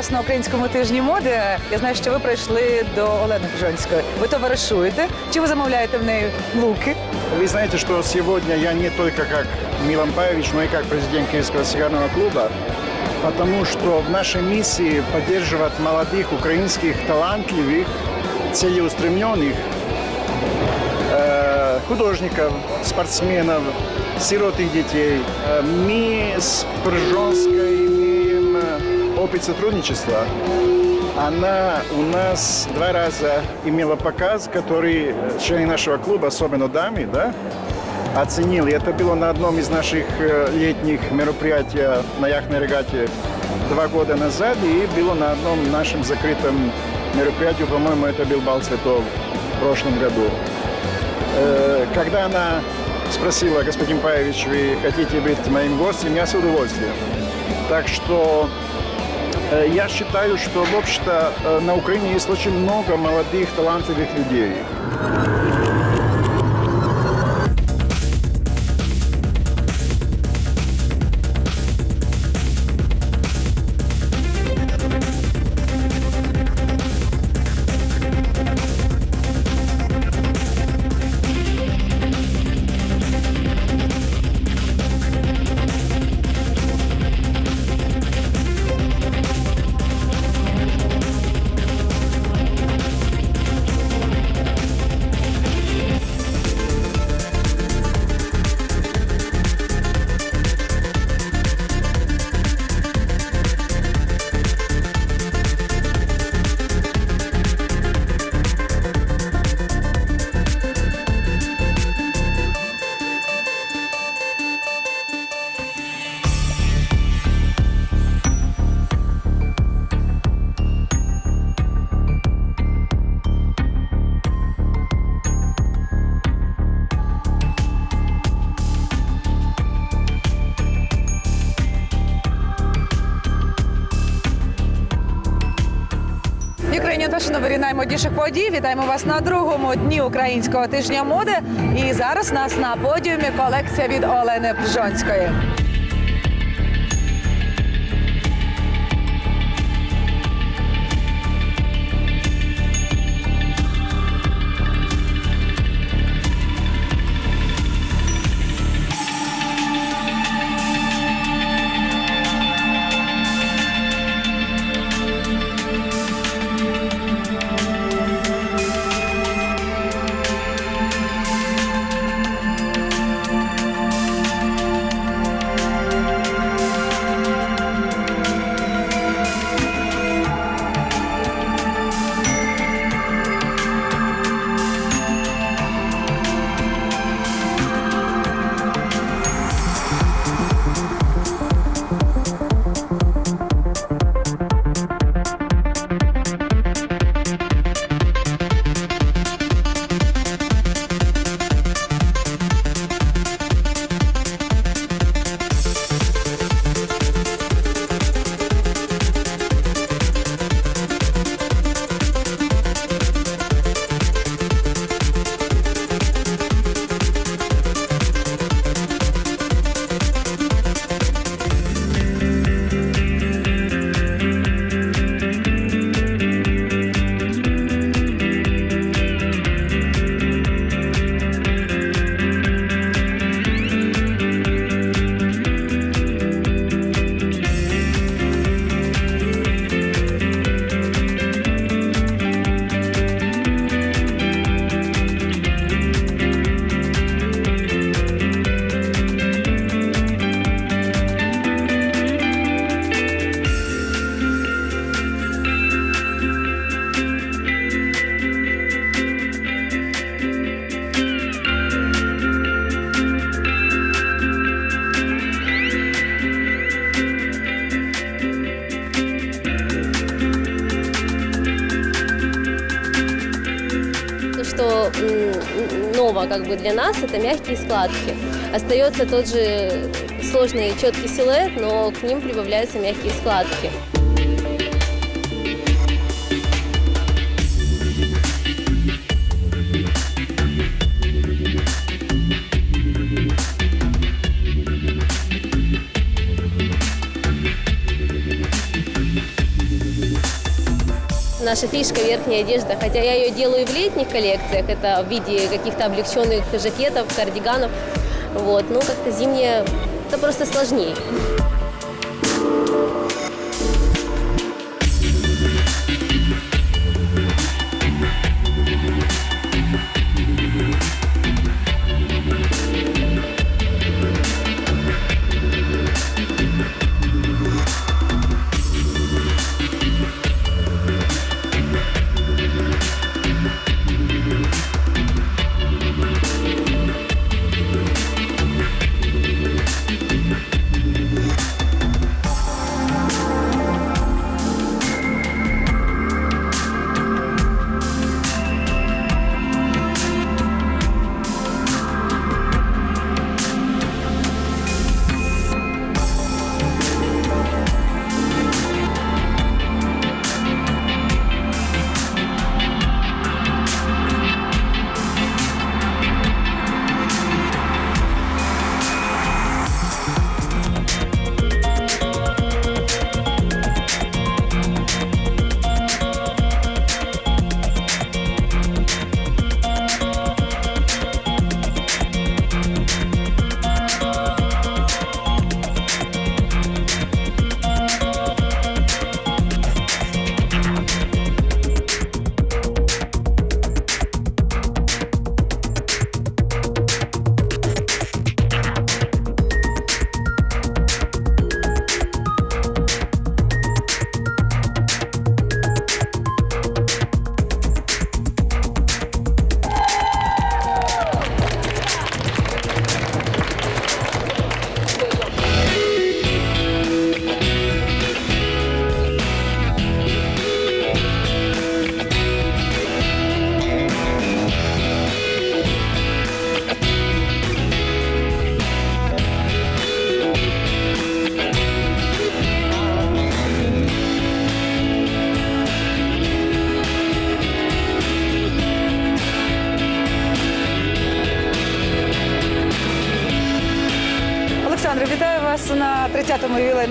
вас на українському тижні моди. Я знаю, що ви прийшли до Олени Бжонської. Ви товаришуєте? Чи ви замовляєте в неї луки? Вы знаете, что сегодня я не только как Милан Павич, но и как президент Киевского сигарного клуба, потому что в нашей миссии поддерживать молодых украинских талантливых, целеустремленных э, художников, спортсменов, сиротых детей. Э, Мы с Пржонской имеем э, опыт сотрудничества. Она у нас два раза имела показ, который э, члены нашего клуба, особенно дамы, да, оценили. Это было на одном из наших э, летних мероприятий на яхтной регате два года назад и было на одном нашем закрытом мероприятии, по-моему, это был бал цветов в прошлом году. Э, Когда она спросила, господин Павел,ич вы хотите быть моим гостем, я с удовольствием. Так что я считаю, что, в общем-то, э, на Украине есть очень много молодых, талантливых людей. Ukrainian Fashion наймодніших подій. Вітаємо вас на другому дні українського тижня моди. І зараз у нас на подіумі колекція від Олени Бжонської. ново как бы для нас, это мягкие складки. Остается тот же сложный четкий силуэт, но к ним прибавляются мягкие складки. наша фишка верхняя одежда. Хотя я ее делаю и в летних коллекциях, это в виде каких-то облегченных жакетов, кардиганов. Вот, ну как-то зимняя, это просто сложнее.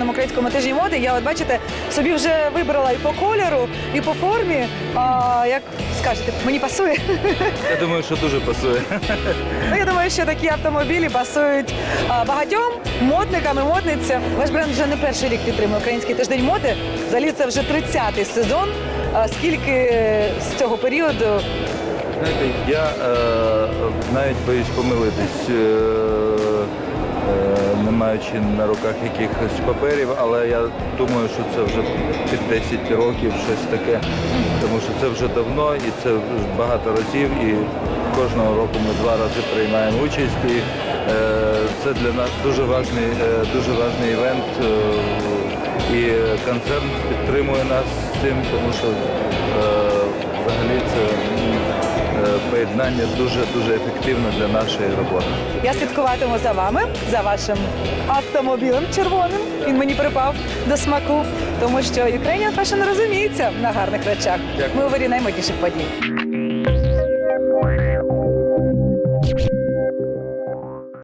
30-му українському тижні моди. Я от бачите, собі вже вибрала і по кольору, і по формі. А, як скажете, мені пасує. Я думаю, що дуже пасує. Ну, я думаю, що такі автомобілі пасують багатьом модникам і модницям. Ваш бренд вже не перший рік підтримує український тиждень моди. Взагалі це вже 30-й сезон. Скільки з цього періоду Знаєте, я е, навіть боюсь помилитись, е, не маючи на руках якихось паперів, але я думаю, що це вже під 10 років щось таке, тому що це вже давно і це багато разів. І кожного року ми два рази приймаємо участь. І е, це для нас дуже важний, е, дуже важний івент. е, і концерн підтримує нас з цим, тому що е, взагалі це е, поєднання дуже дуже ефективно для нашої роботи. я слідкуватиму за вами, за вашим автомобілем червоним. Він мені припав до смаку, тому що Ukrainian Fashion розуміється на гарних речах. Дякую. Ми у вирі наймодніших подій.